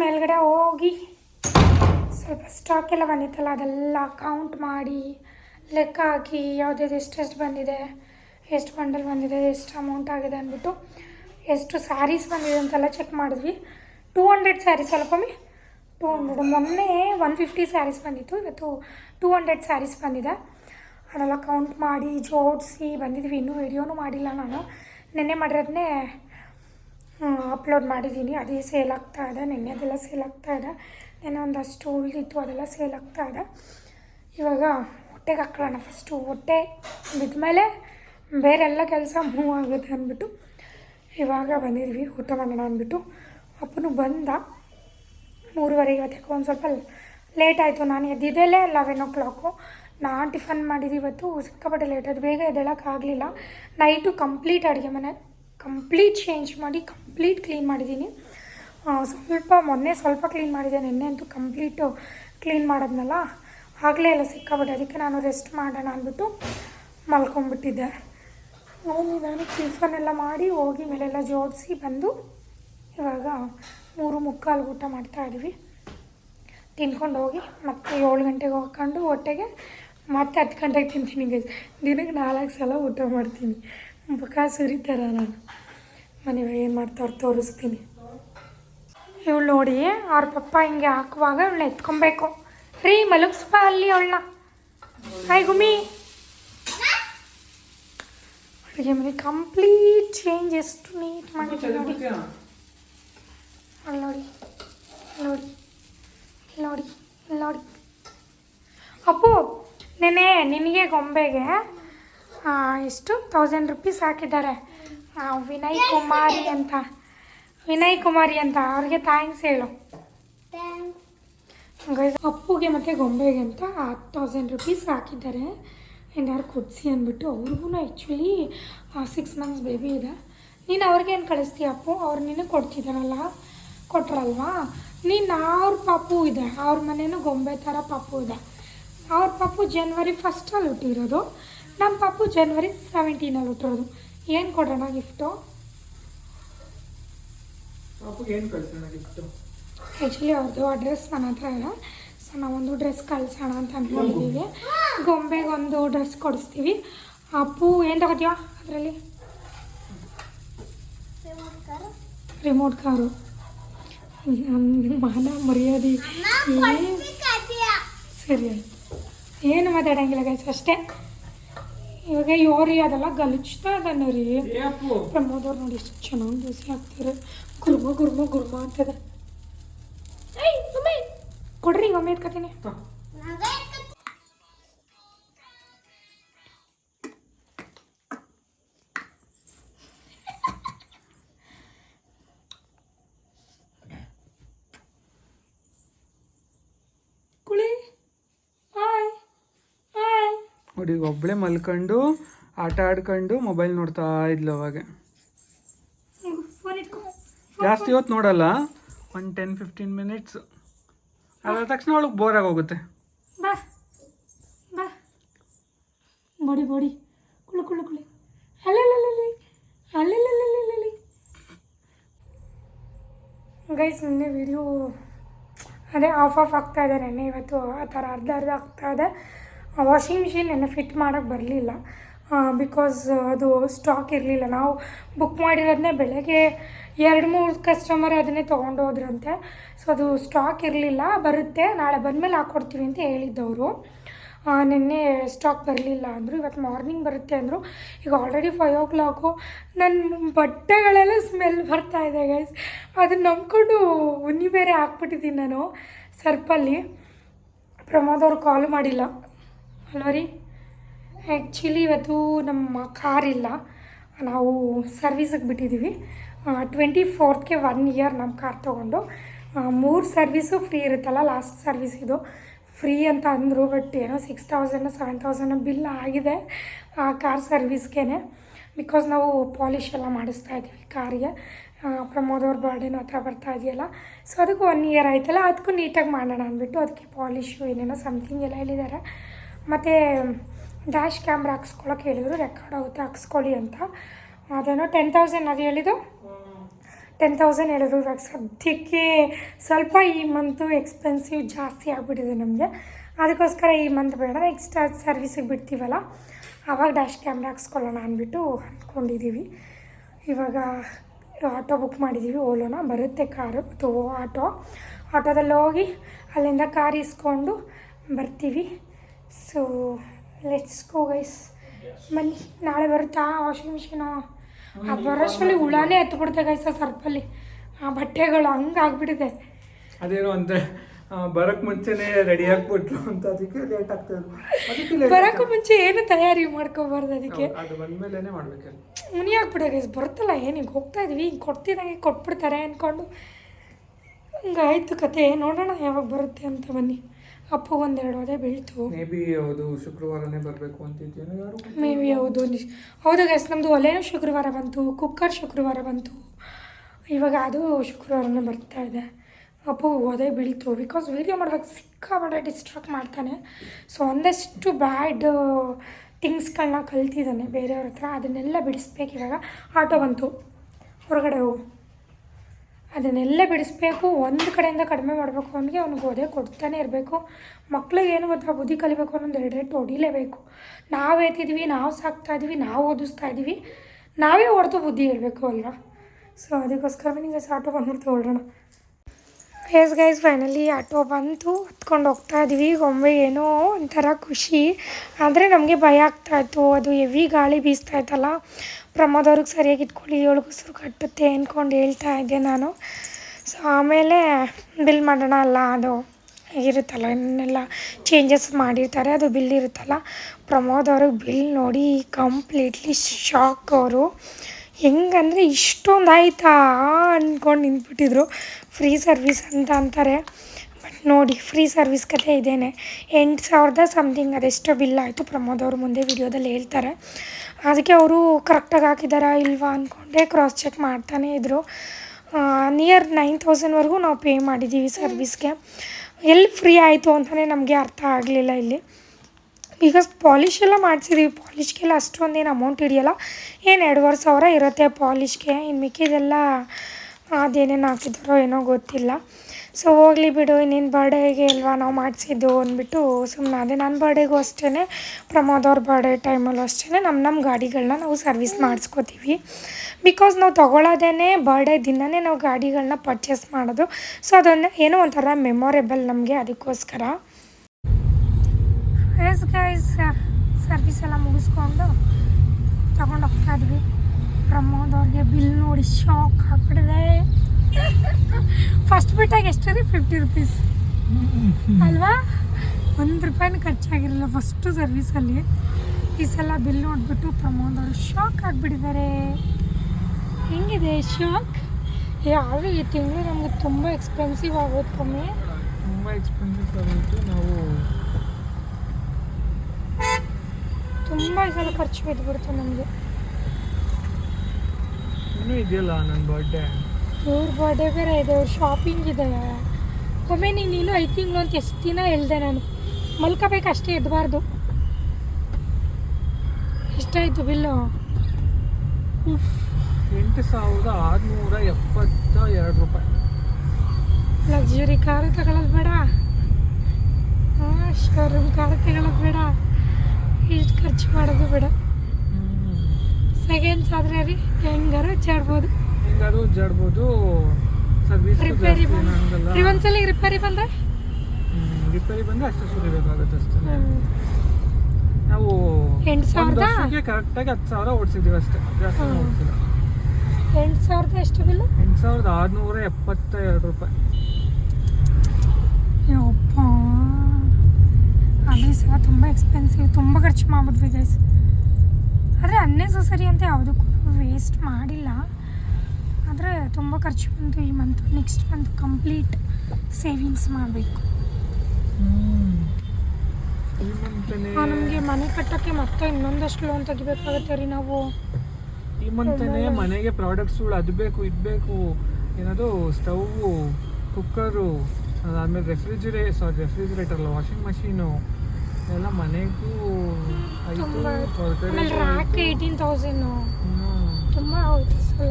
ಮೇಲ್ಗಡೆ ಹೋಗಿ ಸ್ವಲ್ಪ ಸ್ಟಾಕ್ ಎಲ್ಲ ಬಂದಿತ್ತಲ್ಲ, ಅದೆಲ್ಲ ಕೌಂಟ್ ಮಾಡಿ ಲೆಕ್ಕ ಹಾಕಿ ಯಾವುದ್ಯಾವ್ದು ಎಷ್ಟೆಷ್ಟು ಬಂದಿದೆ, ಎಷ್ಟು ಬಂಡಲ್ ಬಂದಿದೆ, ಎಷ್ಟು ಅಮೌಂಟ್ ಆಗಿದೆ ಅಂದ್ಬಿಟ್ಟು ಎಷ್ಟು ಸ್ಯಾರೀಸ್ ಬಂದಿದೆ ಅಂತೆಲ್ಲ ಚೆಕ್ ಮಾಡಿದ್ವಿ. ಟೂ ಹಂಡ್ರೆಡ್ ಸ್ಯಾರೀಸ್ ಅಲ್ಲ ಟೂ ಹಂಡ್ರೆಡ್ ಮೊನ್ನೆ ಒನ್ ಫಿಫ್ಟಿ ಸ್ಯಾರೀಸ್ ಬಂದಿತ್ತು, ಇವತ್ತು ಟೂ ಹಂಡ್ರೆಡ್ ಸ್ಯಾರೀಸ್ ಬಂದಿದೆ. ಅದೆಲ್ಲ ಕೌಂಟ್ ಮಾಡಿ, ಜೋಡಿಸಿ ಬಂದಿದ್ವಿ. ಇನ್ನೂ ವಿಡಿಯೋನೂ ಮಾಡಿಲ್ಲ ನಾನು. ನಿನ್ನೆ ಮಾಡಿರೋದನ್ನೇ ಅಪ್ಲೋಡ್ ಮಾಡಿದ್ದೀನಿ ಅದೇ ಸೇಲ್ ಆಗ್ತಾ ಇದೆ. ನಿನ್ನೆ ಅದೆಲ್ಲ ಸೇಲ್ ಆಗ್ತಾ ಇದೆ. ನೆನ್ನೆ ಒಂದಷ್ಟು ಉಳಿದಿತ್ತು, ಅದೆಲ್ಲ ಸೇಲ್ ಆಗ್ತಾ ಇದೆ. ಇವಾಗ ಹೊಟ್ಟೆಗೆ ಹಾಕೊಳ್ಳೋಣ ಫಸ್ಟು ಹೊಟ್ಟೆ ಬಿದ್ಮೇಲೆ ಬೇರೆಲ್ಲ ಕೆಲಸ ಮೂವ್ ಆಗುತ್ತೆ ಅಂದ್ಬಿಟ್ಟು ಇವಾಗ ಬಂದಿದ್ವಿ. ಊಟ ಮಾಡೋಣ ಅಂದ್ಬಿಟ್ಟು. ಅಪ್ಪನು ಬಂದ. ಮೂರುವರೆ ಇವತ್ತು ಒಂದು ಸ್ವಲ್ಪ ಲೇಟ್ ಆಯಿತು. ನಾನು ಎದ್ದಿದ್ದೇಲೇ ಲೆವೆನ್ ಓ ಕ್ಲಾಕು ನಾನು ಟಿಫನ್ ಮಾಡಿದ್ದು ಇವತ್ತು ಸಿಕ್ಕಾಪಟ್ಟೆ ಲೇಟ್ ಆಯಿತು ಬೇಗ ಎದ್ದೇಳೋಕ್ಕಾಗಲಿಲ್ಲ. ನೈಟು ಕಂಪ್ಲೀಟ್ ಅಡುಗೆ ಮನೆ. ಕಂಪ್ಲೀಟ್ ಚೇಂಜ್ ಮಾಡಿ ಕಂಪ್ಲೀಟ್ ಕ್ಲೀನ್ ಮಾಡಿದ್ದೀನಿ. ಸ್ವಲ್ಪ ಮೊನ್ನೆ ಸ್ವಲ್ಪ ಕ್ಲೀನ್ ಮಾಡಿದೆ, ನಿನ್ನೆ ಅಂತೂ ಕಂಪ್ಲೀಟು ಕ್ಲೀನ್ ಮಾಡೋದ್ನಲ್ಲ? ಆಗಲೇ ಎಲ್ಲ ಸಿಕ್ಕಾಬಿಟ್ಟೆ ಅದಕ್ಕೆ ನಾನು ರೆಸ್ಟ್ ಮಾಡೋಣ ಅಂದ್ಬಿಟ್ಟು ಮಲ್ಕೊಂಡ್ಬಿಟ್ಟಿದ್ದೆ. ಆಮೇಲೆ ನಾನು ಎಲ್ಲ ಮಾಡಿ, ಹೋಗಿ ಮೇಲೆಲ್ಲ ಜೋಡಿಸಿ ಬಂದು ಇವಾಗ ಮೂರು ಮುಕ್ಕಾಲು ಊಟ ಮಾಡ್ತಾ ಇದ್ದೀವಿ ತಿನ್ಕೊಂಡು ಹೋಗಿ ಮತ್ತೆ ಏಳು ಗಂಟೆಗೆ ಹೋಗ್ಕೊಂಡು ಹೊಟ್ಟೆಗೆ ಮತ್ತೆ ಹತ್ತು ಗಂಟೆಗೆ ತಿಂತೀನಿ ಗೈಸ್ ದಿನಕ್ಕೆ ನಾಲ್ಕು ಸಲ ಊಟ ಮಾಡ್ತೀನಿ. ಮುಖ ಸುರಿತಾರ ನಾನು. ಮನೆ ಏನು ಮಾಡ್ತಾವ್ರು ತೋರಿಸ್ತೀನಿ. ಇವಳು ನೋಡಿ ಅವ್ರ ಪಪ್ಪ ಹಿಂಗೆ ಹಾಕುವಾಗ ಇವಳನ್ನ ಎತ್ಕೊಬೇಕು. ರೀ ಮಲಗಿಸ್ಬಾ ಅಲ್ಲಿ ಅವಳನ್ನ. ಹಾಯ್ ಗುಮ್ಮಿ. ಅಡುಗೆ ಮನೆ ಕಂಪ್ಲೀಟ್ ಚೇಂಜ್ ಎಷ್ಟು ನೀಟ್ ಮಾಡಿ ನೋಡಿ ಇಲ್ಲಿ ನೋಡಿ ಇಲ್ಲಿ ನೋಡಿ ಅಪ್ಪು ನೆನೆ ನಿನಗೆ ಗೊಂಬೆಗೆ ಎಷ್ಟು ತೌಸಂಡ್ ರುಪೀಸ್ ಹಾಕಿದ್ದಾರೆ. ವಿನಯ್ ಕುಮಾರಿ ಅಂತ. ವಿನಯ್ ಕುಮಾರಿ ಅಂತ. ಅವ್ರಿಗೆ ಥ್ಯಾಂಕ್ಸ್ ಹೇಳು. ಅಪ್ಪುಗೆ ಮತ್ತು ಗೊಂಬೆಗೆ ಅಂತ ಹತ್ತು ತೌಸಂಡ್ ರುಪೀಸ್ ಹಾಕಿದ್ದಾರೆ. ಏನಾದ್ರು ಕೊಡಿಸಿ ಅಂದ್ಬಿಟ್ಟು ಅವ್ರಿಗೂ ಆ್ಯಕ್ಚುಲಿ ಸಿಕ್ಸ್ ಮಂತ್ಸ್ ಬೇಬಿ ಇದೆ. ನೀನು ಅವ್ರಿಗೇನು ಕಳಿಸ್ತೀಯ ಅಪ್ಪು? ಅವ್ರು ನಿನಗೆ ಕೊಡ್ತಿದ್ದಾರಲ್ಲ? ಕೊಟ್ರಲ್ವಾ? ನೀನು ಅವ್ರ ಪಾಪು ಇದೆ. ಅವ್ರ ಮನೇನು ಗೊಂಬೆ ಥರ ಪಾಪು ಇದೆ. ಅವ್ರ ಪಪ್ಪು ಜನ್ವರಿ ಫಸ್ಟಲ್ಲಿ ಹುಟ್ಟಿರೋದು ನಮ್ಮ ಪಪ್ಪು ಜನ್ವರಿ ಸೆವೆಂಟೀನಲ್ಲಿ ಹುಟ್ಟಿರೋದು ಏನು ಕೊಡೋಣ ಗಿಫ್ಟು ಆ್ಯಕ್ಚುಲಿ ಅವ್ರದ್ದು ಅಡ್ರೆಸ್ ನನ್ನ ಹತ್ರ ಇಲ್ಲ ಸೊ ನಾವೊಂದು ಡ್ರೆಸ್ ಕಳ್ಸೋಣ ಅಂತ ಅಂದ್ಕೊಂಡಿದ್ದೀವಿ ಗೊಂಬೆಗೊಂದು ಡ್ರೆಸ್ ಕೊಡಿಸ್ತೀವಿ ಅಪ್ಪು ಏನು ತಗೋತೀವ ಅದರಲ್ಲಿ ರಿಮೋಟ್ ಕಾರು ನನ್ನ ಮಾನ ಮರ್ಯಾದೆ ಸರಿ ಆಯ್ತು ಏನು ಮಾತಾಡಂಗಿಲ್ಲ ಗೈಸ್ ಅಷ್ಟೇ. ಇವಾಗ ಯೋರಿ ಅದೆಲ್ಲ ಗಲುಚ್ತಾ ಇದ್ದಾನೆ ರೀ ಪ್ರಮೋದವ್ರು ಅಪ್ಪು ಪ್ರಮೋದ್ ಅವ್ರು ನೋಡಿ ಎಷ್ಟು ಚೆನ್ನಾಗಿ ದೋಸೆ ಹಾಕ್ತಾರೆ ಗುರ್ಮ ಗುರ್ಮ ಗುರ್ಮ ಅಂತದ. ಕೊಡ್ರಿ ಒಮ್ಮೆ ಎತ್ಕೊತೀನಿ. ಹಾಯ್ ಒಬ್ಬಳೇ ಮಲ್ಕೊಂಡು ಆಟ ಆಡ್ಕೊಂಡು ಮೊಬೈಲ್ ನೋಡ್ತಾ ಇದ್ಲು ಅವಾಗ. ಜಾಸ್ತಿ ಹೊತ್ತು ನೋಡಲ್ಲ? ಒಂದು ಟೆನ್ ಫಿಫ್ಟೀನ್ ಮಿನಿಟ್ಸ್ ಅದ ತಕ್ಷಣ ಅವಳಿಗೆ ಬೋರ್ ಆಗೋಗುತ್ತೆ. Body body. ಕುಳು ಕುಳು ಕುಳಿ ಅಲ್ಲಲ್ಲಿ ಅಲ್ಲಲ್ಲಿ ಗೈಸ್ ನಿನ್ನೆ ವಿಡಿಯೋ ಅದೇ ಆಫ್ ಆಫ್ ಆಗ್ತಾ ಇದೆ, ನೆನ್ನೆ ಇವತ್ತು ಆ ಥರ ಅರ್ಧ ಅರ್ಧ ಆಗ್ತಾ ಇದೆ. ವಾಷಿಂಗ್ ಮಿಷಿನ್ ನೆನ್ನೆ ಫಿಟ್ ಮಾಡೋಕ್ಕೆ ಬರಲಿಲ್ಲ. ಬಿಕಾಸ್ ಅದು ಸ್ಟಾಕ್ ಇರಲಿಲ್ಲ. ನಾವು ಬುಕ್ ಮಾಡಿರೋದನ್ನೇ ಬೆಳಗ್ಗೆ ಎರಡು ಮೂರು ಕಸ್ಟಮರ್ ಅದನ್ನೇ ತೊಗೊಂಡೋದ್ರಂತೆ ಸೊ ಅದು ಸ್ಟಾಕ್ ಇರಲಿಲ್ಲ, ಬರುತ್ತೆ. ನಾಳೆ ಬಂದಮೇಲೆ ಹಾಕ್ಕೊಡ್ತೀವಿ ಅಂತ ಹೇಳಿದ್ದವರು. ನಿನ್ನೆ ಸ್ಟಾಕ್ ಬರಲಿಲ್ಲ ಅಂದರು. ಇವತ್ತು ಮಾರ್ನಿಂಗ್ ಬರುತ್ತೆ ಅಂದರು. ಈಗ ಆಲ್ರೆಡಿ ಫೈವ್ ಓ ಕ್ಲಾಕು ನನ್ನ ಬಟ್ಟೆಗಳೆಲ್ಲ ಸ್ಮೆಲ್ ಬರ್ತಾ ಇದೆ ಗೈಸ್ ಅದನ್ನ ನಂಬ್ಕೊಂಡು ಉನ್ನಿ ಬೇರೆ ಹಾಕ್ಬಿಟ್ಟಿದ್ದೀನಿ ನಾನು. ಸರ್ಪಲ್ಲಿ. ಪ್ರಮೋದ್ ಅವ್ರು ಕಾಲ್ ಮಾಡಿಲ್ಲ. ಅಲ್ವ ರೀ ಆ್ಯಕ್ಚುಲಿ ಇವತ್ತು ನಮ್ಮ ಇಲ್ಲ. ನಾವು ಸರ್ವಿಸಿಗೆ ಬಿಟ್ಟಿದ್ದೀವಿ ಟ್ವೆಂಟಿ ಫೋರ್ತ್ಗೆ ಒನ್ ಇಯರ್ ನಮ್ಮ ಕಾರ್ ತೊಗೊಂಡು. ಮೂರು ಸರ್ವಿಸು ಫ್ರೀ ಇರುತ್ತಲ್ಲ ಲಾಸ್ಟ್ ಸರ್ವಿಸ್ ಇದು. ಫ್ರೀ ಅಂತ ಅಂದರು ಬಟ್ ಏನೋ six thousand seven thousand bill ಆಗಿದೆ ಆ ಕಾರ್ ಸರ್ವಿಸ್ಗೇ ಬಿಕಾಸ್ ನಾವು ಪಾಲಿಶ್ ಎಲ್ಲ ಮಾಡಿಸ್ತಾ ಇದ್ದೀವಿ ಕಾರಿಗೆ ಪ್ರಮೋದ್ ಅವ್ರ ಬರ್ಡೇನೂ ಹತ್ರ ಬರ್ತಾ ಇದೆಯಲ್ಲ. ಸೊ ಅದಕ್ಕೆ ಒನ್ ಇಯರ್ ಆಯ್ತಲ್ಲ ಅದಕ್ಕೂ ನೀಟಾಗಿ ಮಾಡೋಣ ಅಂದ್ಬಿಟ್ಟು ಅದಕ್ಕೆ ಪಾಲಿಶು ಏನೇನೋ ಸಮಥಿಂಗ್ ಎಲ್ಲ ಹೇಳಿದ್ದಾರೆ ಮತ್ತು ಡ್ಯಾಶ್ ಕ್ಯಾಮ್ರಾ ಹಾಕ್ಸ್ಕೊಳಕ್ಕೆ ಹೇಳಿದ್ರು ರೆಕಾರ್ಡ್ ಆಗುತ್ತೆ, ಹಾಕ್ಸ್ಕೊಳ್ಳಿ ಅಂತ. ಅದೇನೋ ಟೆನ್ ತೌಸಂಡ್ ಅದು ಹೇಳಿದ್ದು? ಟೆನ್ ತೌಸಂಡ್ ಹೇಳಿದ್ರು ಇವಾಗ. ಸದ್ಯಕ್ಕೆ ಸ್ವಲ್ಪ ಈ ಮಂತು ಎಕ್ಸ್ಪೆನ್ಸಿವ್ ಜಾಸ್ತಿ ಆಗಿಬಿಟ್ಟಿದೆ ನಮಗೆ. ಅದಕ್ಕೋಸ್ಕರ ಈ ಮಂತ್ ಬೇಡ ನೆಕ್ಸ್ಟ್ ಸರ್ವಿಸಿಗೆ ಬಿಡ್ತೀವಲ್ಲ ಆವಾಗ ಡ್ಯಾಶ್ ಕ್ಯಾಮ್ರಾ ಹಾಕ್ಸ್ಕೊಳ್ಳೋಣ ಅಂದ್ಬಿಟ್ಟು ಅಂದ್ಕೊಂಡಿದ್ದೀವಿ ಇವಾಗ ಆಟೋ ಬುಕ್ ಮಾಡಿದ್ದೀವಿ ಓಲೋನ. ಬರುತ್ತೆ ಕಾರು ಅಥವಾ ಆಟೋ ಆಟೋದಲ್ಲಿ ಹೋಗಿ ಅಲ್ಲಿಂದ ಕಾರ್ ಇಸ್ಕೊಂಡು ಬರ್ತೀವಿ. ಸೊ ಲೆಟ್ಸ್ ಗೋ ಗೈಸ್ ಬನ್ನಿ ನಾಳೆ ಬರುತ್ತಾ? ವಾಷಿಂಗ್ ಮಿಷಿನು ಆ? ಬರೋಷ್ಟರಲ್ಲಿ ಹುಳಾನೇ ಎತ್ತು ಬಿಡುತ್ತೆ ಗೈಸ ಸರ್ಪಲ್ಲಿ. ಆ ಬಟ್ಟೆಗಳು ಹಂಗೆ ಆಗ್ಬಿಟ್ಟಿದೆ. ಅದೇನೋ ಅಂದರೆ ಬರಕ್ ಮುಂಚೆನೆ ರೆಡಿ ಆಗ್ಬಿಟ್ರು ಅಂತ ಅದಕ್ಕೆ ಲೇಟ್ ಆಗ್ತದೆ ಬರೋಕ್ಕೂ ಮುಂಚೆ ಏನು ತಯಾರಿ ಮಾಡ್ಕೋಬಾರ್ದು ಅದಕ್ಕೆ? ಅದು ಬಂದ್ಮೇಲೆ ಮಾಡ್ಬೇಕಲ್ಲ ಮುನಿ ಹಾಕ್ಬಿಡ ಗೈಸ್ ಬರುತ್ತಲ್ಲ ಏನು ಹಿಂಗೆ ಹೋಗ್ತಾ ಇದ್ವಿ ಹಿಂಗೆ ಕೊಡ್ತಿದ್ದಂಗೆ ಕೊಟ್ಬಿಡ್ತಾರೆ ಅಂದ್ಕೊಂಡು ಹಂಗಾಯ್ತು ಕತೆ ನೋಡೋಣ ಯಾವಾಗ ಬರುತ್ತೆ ಅಂತ ಬನ್ನಿ. ಅಪ್ಪ ಒಂದೆರಡು ಅದೇ ಬೀಳ್ತು. ಮೇ ಬಿ ಹೌದು ಶುಕ್ರವಾರನೇ ಬರಬೇಕು ಅಂತಿದ್ದೇನೆ ಯಾರು ಮೇ ಬಿ ಹೌದು ನಿಜ ಹೌದು ಗೈಸ್ ನಮ್ಮದು ಒಲೆನೂ ಶುಕ್ರವಾರ ಬಂತು ಕುಕ್ಕರ್ ಶುಕ್ರವಾರ ಬಂತು. ಇವಾಗ ಅದು ಶುಕ್ರವಾರನೇ ಬರ್ತಾ ಇದೆ. ಅಪ್ಪು ಅದೇ ಬೀಳ್ತು. ಬಿಕಾಸ್ ವೀಡಿಯೋ ಮಾಡುವಾಗ ಸಿಕ್ಕಾಪಟ್ಟೆ ಡಿಸ್ಟ್ರಾಕ್ಟ್ ಮಾಡ್ತಾನೆ. ಸೊ ಒಂದಷ್ಟು ಬ್ಯಾಡ್ ಥಿಂಗ್ಸ್ಗಳನ್ನ ಕಲ್ತಿದ್ದಾನೆ ಬೇರೆಯವ್ರ ಹತ್ರ. ಅದನ್ನೆಲ್ಲ ಬಿಡಿಸ್ಬೇಕು ಇವಾಗ. ಆಟೋ ಬಂತು. ಹೊರಗಡೆ ಹೋಗು. ಅದನ್ನೆಲ್ಲ ಬಿಡಿಸ್ಬೇಕು, ಒಂದು ಕಡೆಯಿಂದ ಕಡಿಮೆ ಮಾಡಬೇಕು ಅವನಿಗೆ ಅವ್ನಿಗೆ ಓದೇ ಕೊಡ್ತಾನೆ ಇರಬೇಕು. ಮಕ್ಳಿಗೆ ಏನು ಗೊತ್ತಾ ಬುದ್ಧಿ ಕಲಿಬೇಕು ಅನ್ನೋದು ಎರಡು ರೇಟ್ ಹೊಡಿಲೇಬೇಕು. ನಾವು ಏತಿದ್ವಿ ನಾವು ಸಾಕ್ತಾ ಇದೀವಿ, ನಾವು ಓದಿಸ್ತಾ ಇದ್ದೀವಿ ನಾವೇ ಹೊಡೆದು ಬುದ್ಧಿ ಹೇಳಬೇಕು ಅಲ್ವಾ? ಸೊ ಅದಕ್ಕೋಸ್ಕರ ನಿಮಗೆ ಆಟೋ ಬಂದ್ಬಿಡ್ತು ಹೊರಡೋಣ ಎಸ್ ಗೈಸ್ ಫೈನಲಿ ಆಟೋ ಬಂತು. ಹತ್ಕೊಂಡು ಹೋಗ್ತಾ ಇದ್ವಿ. ಗೊಂಬೆ ಏನೋ ಒಂಥರ ಖುಷಿ. ಆದರೆ ನಮಗೆ ಭಯ ಆಗ್ತಾ ಇತ್ತು. ಅದು ಹೆವಿ ಗಾಳಿ ಬೀಸ್ತಾ ಇತ್ತಲ್ಲ. ಪ್ರಮೋದ್ ಅವ್ರಿಗೆ ಸರಿಯಾಗಿ ಇಟ್ಕೊಳ್ಳಿ, ಏಳು ಉಸಿರು ಕಟ್ಟುತ್ತೆ ಅಂದ್ಕೊಂಡು ಹೇಳ್ತಾ ಇದ್ದೆ ನಾನು. ಸೊ ಆಮೇಲೆ ಬಿಲ್ ಮಾಡೋಣ ಅಲ್ಲ, ಅದು ಇರುತ್ತಲ್ಲ, ಇನ್ನೆಲ್ಲ ಚೇಂಜಸ್ ಮಾಡಿರ್ತಾರೆ, ಅದು ಬಿಲ್ ಇರುತ್ತಲ್ಲ. ಪ್ರಮೋದ್ ಅವ್ರಿಗೆ ಬಿಲ್ ನೋಡಿ ಕಂಪ್ಲೀಟ್ಲಿ ಶಾಕ್ ಅವರು. ಹೆಂಗಂದರೆ ಇಷ್ಟೊಂದು ಆಯಿತಾ ಅಂದ್ಕೊಂಡು ನಿಂತ್ಬಿಟ್ಟಿದ್ರು. ಫ್ರೀ ಸರ್ವಿಸ್ ಅಂತ ಅಂತಾರೆ. ನೋಡಿ ಫ್ರೀ ಸರ್ವಿಸ್ ಕತೆ ಇದೇನೆ. ಎಂಟು ಸಾವಿರದ ಸಮಥಿಂಗ್ ಅದೆಷ್ಟೋ ಬಿಲ್ ಆಯಿತು. ಪ್ರಮೋದ್ ಅವರು ಮುಂದೆ ವಿಡಿಯೋದಲ್ಲಿ ಹೇಳ್ತಾರೆ. ಅದಕ್ಕೆ ಅವರು ಕರೆಕ್ಟಾಗಿ ಹಾಕಿದಾರಾ ಇಲ್ವಾ ಅಂದ್ಕೊಂಡೆ ಕ್ರಾಸ್ ಚೆಕ್ ಮಾಡ್ತಾನೇ ಇದ್ದರು ನಿಯರ್ ನೈನ್ ತೌಸಂಡ್ವರೆಗೂ ನಾವು ಪೇ ಮಾಡಿದ್ದೀವಿ ಸರ್ವಿಸ್ಗೆ ಎಲ್ಲಿ ಫ್ರೀ ಆಯಿತು ಅಂತಲೇ ನಮಗೆ ಅರ್ಥ ಆಗಲಿಲ್ಲ ಇಲ್ಲಿ. ಬಿಕಾಸ್ ಪಾಲಿಶ್ ಎಲ್ಲ ಮಾಡಿಸಿದ್ದೀವಿ ಪಾಲಿಷ್ಗೆಲ್ಲ ಅಷ್ಟೊಂದೇನು ಅಮೌಂಟ್ ಹಿಡಿಯೋಲ್ಲ. ಏನು ಎರಡುವರೆ ಸಾವಿರ ಇರುತ್ತೆ ಪಾಲಿಷ್ಗೆ ಇನ್ನು ಮಿಕ್ಕಿದೆಲ್ಲ ಅದೇನೇನು ಹಾಕಿದ್ದಾರೋ ಏನೋ ಗೊತ್ತಿಲ್ಲ. ಸೊ ಹೋಗಲಿ ಬಿಡು, ಇನ್ನೇನು ಬರ್ಡೇಗೆ ಅಲ್ವಾ ನಾವು ಮಾಡಿಸಿದ್ದು ಅಂದ್ಬಿಟ್ಟು ಸುಮ್ಮನೆ ಅದೇ ನನ್ನ ಬರ್ಡೇಗೂ ಅಷ್ಟೇ ಪ್ರಮೋದ್ ಅವ್ರ ಬರ್ಡೇ ಟೈಮಲ್ಲೂ ಅಷ್ಟೇ ನಮ್ಮ ನಮ್ಮ ಗಾಡಿಗಳನ್ನ ನಾವು ಸರ್ವಿಸ್ ಮಾಡಿಸ್ಕೋತೀವಿ. ಬಿಕಾಸ್ ನಾವು ತೊಗೊಳ್ಳೋದೇ ಬರ್ಡೇ ದಿನವೇ ನಾವು ಗಾಡಿಗಳನ್ನ ಪರ್ಚೇಸ್ ಮಾಡೋದು. ಸೊ ಅದನ್ನು ಏನೋ ಒಂಥರ ಮೆಮೊರೇಬಲ್ ನಮಗೆ ಅದಕ್ಕೋಸ್ಕರ. ಎಸ್ ಸರ್ವಿಸ್ ಎಲ್ಲ ಮುಗಿಸ್ಕೊಂಡು ತಗೊಂಡು ಹೋಗ್ತಾ ಇದ್ವಿ. ಪ್ರಮೋದ್ ಅವ್ರಿಗೆ ಬಿಲ್ ನೋಡಿ ಶಾಕ್ ಆಗ್ಬಿಟ್ಟಿದೆ. ಫಸ್ಟ್ ಬಿಟ್ಟಾಗ ಎಷ್ಟು ರೀ? ಫಿಫ್ಟಿ ರುಪೀಸ್ ಅಲ್ವಾ? ಒಂದು ರೂಪಾಯಿನೂ ಖರ್ಚಾಗಿರಲಿಲ್ಲ ಫಸ್ಟು ಸರ್ವಿಸಲ್ಲಿ ಈ ಸಲ ಬಿಲ್ ನೋಡಿಬಿಟ್ಟು ಪ್ರಮೋದ್ ಅವರು ಶಾಕ್ ಆಗಿಬಿಟ್ಟಿದ್ದಾರೆ. ಹೆಂಗಿದೆ ಶಾಕ್ ಯಾರು ಈ ತಿಂಗಳು ನಮಗೆ ತುಂಬ ಎಕ್ಸ್ಪೆನ್ಸಿವ್ ಆಗೋದು ಕಮ್ಮಿ ತುಂಬ ಎಕ್ಸ್ಪೆನ್ಸಿವ್ ಆಗೋಯ್ತು. ನಾವು ತುಂಬ ಈ ಸಲ ಖರ್ಚು ಬಿದ್ದುಬಿಡ್ತು ನಮಗೆ. ಇನ್ನೂ ಇದೆಯಲ್ಲ ನನ್ನ ಬರ್ಡೇ ಇವ್ರ ಬರ್ಡೇ ಬೇರೆ ಇದೆ ಅವ್ರ ಶಾಪಿಂಗ್ ಇದೆ. ಒಮ್ಮೆ ನೀನು ಇನ್ನೂ ಐದು ತಿಂಗಳು ಅಂತ ಎಷ್ಟು ದಿನ ಹೇಳ್ದೆ ನಾನು. ಮಲ್ಕೋಬೇಕು ಅಷ್ಟೇ ಎದ್ದಬಾರ್ದು ಎಷ್ಟಾಯಿತು ಬಿಲ್ಲು? ಎಂಟು ಸಾವಿರದ ಆರುನೂರ ಎಪ್ಪತ್ತ ಎರಡು ರೂಪಾಯಿ. ಲಕ್ಸುರಿ ಕಾರು ತಗೊಳ್ಳೋದು ಬೇಡ. ಹಾಂ ಶೋರೂಮ್ ಕಾರು ತಗೊಳ್ಳೋದು ಬೇಡ. ಇಷ್ಟು ಖರ್ಚು ಮಾಡೋದು ಬೇಡ. ಸೆಕೆಂಡ್ಸ್ ಆದರೆ ರೀ ಹೆಂಗಾರು ಚಾಡ್ಬೋದು ಹೆಂಗಾರು ಜಡ್ಬೋದು ಸರ್ವಿಸ್ ರಿಪೇರಿ ಬಂದು ಹಂಗಲ್ಲ ರೀ ಒಂದ್ಸಲ ರಿಪೇರಿ ಬಂದ್ರೆ? ರಿಪೇರಿ ಬಂದ್ರೆ ಅಷ್ಟು ಸುರಿಬೇಕಾಗುತ್ತೆ ಅಷ್ಟೇ. ನಾವು ಎಂಟು ಸಾವಿರದ? ಕರೆಕ್ಟಾಗಿ ಹತ್ತು ಸಾವಿರ ಓಡಿಸಿದ್ದೀವಿ ಅಷ್ಟೇ. ಜಾಸ್ತಿ ಹ್ಮ್. ಓಡಿಸಿಲ್ಲ. ಎಂಟು ಸಾವಿರದ ಎಷ್ಟು ಬಿಲ್ ಎಂಟು ಸಾವಿರದ ಆರುನೂರ ಎಪ್ಪತ್ತ ಎರಡು ರೂಪಾಯಿ. ಯಪ್ಪ. ಅದೇ ಸಹ ತುಂಬ ಎಕ್ಸ್ಪೆನ್ಸಿವ್ ತುಂಬ ಖರ್ಚು ಮಾಡ್ಬಿಟ್ವಿ ಗೈಸ್ ಆದರೆ ಅನ್ನೆಸಸರಿ ಅಂತ ಯಾವುದಕ್ಕೂ ವೇಸ್ಟ್ ಮಾಡಿಲ್ಲ. ಆದರೆ ತುಂಬ ಖರ್ಚು ಬಂತು ಈ month next month complete savings ಮಾಡಬೇಕು. ನಮಗೆ ಮನೆ ಕಟ್ಟೋಕ್ಕೆ ಮತ್ತೆ ಇನ್ನೊಂದಷ್ಟು ಲೋನ್ ತೆಗಿಬೇಕಾಗತ್ತೆ ರೀ ನಾವು. ಈ ಮಂತನೇ ಮನೆಗೆ ಪ್ರಾಡಕ್ಟ್ಸ್ಗಳು ಅದು ಬೇಕು ಇದು ಬೇಕು ಏನದು ಸ್ಟೌವು ಕುಕ್ಕರು ಅದಾದ್ಮೇಲೆ ರೆಫ್ರಿಜಿರೇ ಸಾರಿ ರೆಫ್ರಿಜಿರೇಟರ್ ವಾಷಿಂಗ್ ಮಷೀನು ಎಲ್ಲ ಮನೆಗೂ ಆಮೇಲೆ ರ್ಯಾಕ್ ಏಯ್ಟೀನ್ ತೌಸಂಡು ತುಂಬ ಹೋಯ್ತು ಸಲ.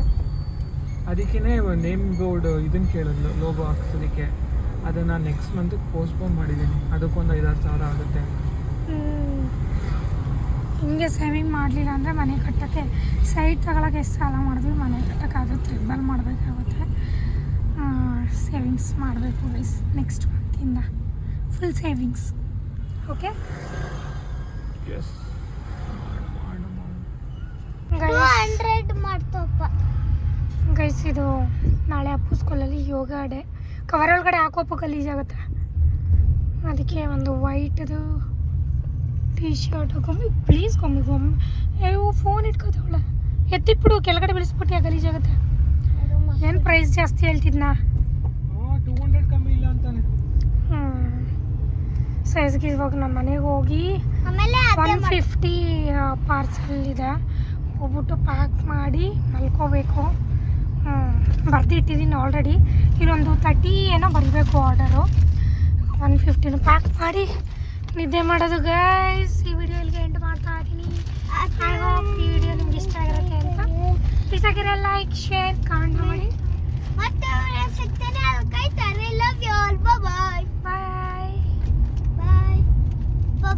ಅದಕ್ಕೇ ನೇಮ್ ಬೋರ್ಡ್ ಇದನ್ನ ಕೇಳಿದ್ಲು ಲೋಗೋ ಹಾಕ್ಸೋದಕ್ಕೆ. ಅದನ್ನು ನೆಕ್ಸ್ಟ್ ಮಂತ್ ಪೋಸ್ಟ್ಪೋನ್ ಮಾಡಿದ್ದೀನಿ. ಅದಕ್ಕೊಂದು ಐದಾರು ಸಾವಿರ ಆಗುತ್ತೆ. ಹಿಂಗೆ ಸೇವಿಂಗ್ ಮಾಡಲಿಲ್ಲ ಅಂದರೆ ಮನೆ ಕಟ್ಟೋಕ್ಕೆ ಸೈಟ್ ತಗೊಳಕ್ಕೆ ಎಷ್ಟು ಸಾಲ ಮಾಡಿದ್ವಿ ಮನೆ ಕಟ್ಟೋಕ್ಕೆ ಅದು ತ್ರಿಬಲ್ ಮಾಡಬೇಕಾಗುತ್ತೆ. ಸೇವಿಂಗ್ಸ್ ಮಾಡಬೇಕು ಗೈಸ್ ನೆಕ್ಸ್ಟ್ ಮಂತಿಂದ ಫುಲ್ ಸೇವಿಂಗ್ಸ್ ಓಕೆ ಗೈಸ್ ಇದು ನಾಳೆ ಅಪ್ಪು ಸ್ಕೂಲಲ್ಲಿ ಯೋಗ ಡೇ ಕವರ್ ಒಳಗಡೆ ಹಾಕೋಪ ಗಲೀಜಾಗುತ್ತೆ ಅದಕ್ಕೆ ಒಂದು ವೈಟದು ಟೀ ಶರ್ಟ್ ಗೊಂಬಿ. ಪ್ಲೀಸ್ ಗೊಂಬಿ ಗೊಂಬೆ. ಅಯ್ಯೋ ಫೋನ್ ಇಟ್ಕೋತಾವಳ ಎತ್ತಿಟ್ಬಿಡು ಕೆಳಗಡೆ ಬೆಳೆಸ್ಬಿಟ್ಟು ಗಲೀಜಾಗುತ್ತೆ ಏನು ಪ್ರೈಸ್ ಜಾಸ್ತಿ ಹೇಳ್ತಿದ್ನಾ ಟೂ ಹಂಡ್ರೆಡ್ ಕಮ್ಮಿ ಇಲ್ಲ ಅಂತಾನೆ ಸೈಜ್ಗೆ ಇವಾಗ ನಮ್ಮ ಮನೆಗೆ ಹೋಗಿ ಒನ್ ಫಿಫ್ಟಿ ಪಾರ್ಸಲ್ ಇದೆ. ಹೋಗ್ಬಿಟ್ಟು ಪ್ಯಾಕ್ ಮಾಡಿ ಮಲ್ಕೋಬೇಕು. ಬರೆದಿಟ್ಟಿದ್ದೀನಿ ಆಲ್ರೆಡಿ ಇನ್ನೊಂದು ತರ್ಟಿ ಏನೋ ಬರಬೇಕು ಆರ್ಡರು ಒನ್ ಫಿಫ್ಟಿನ ಪ್ಯಾಕ್ ಮಾಡಿ ನಿದ್ದೆ ಮಾಡೋದು ಗೈಸ್ ಈ ವಿಡಿಯೋ ಇಲ್ಲಿಗೆ ಎಂಡ್ ಮಾಡ್ತಾ ಇದ್ದೀನಿ. ಈ ವಿಡಿಯೋ ನಿಮ್ಗೆ ಇಷ್ಟ ಆಗಿರುತ್ತೆ ಅಂತ. ಇಷ್ಟ ಆಗಿರೋ ಲೈಕ್ ಶೇರ್ ಕಾಮೆಂಟ್ ಮಾಡಿ. ಮತ್ತೆ ಸಿಗ್ತೇನೆ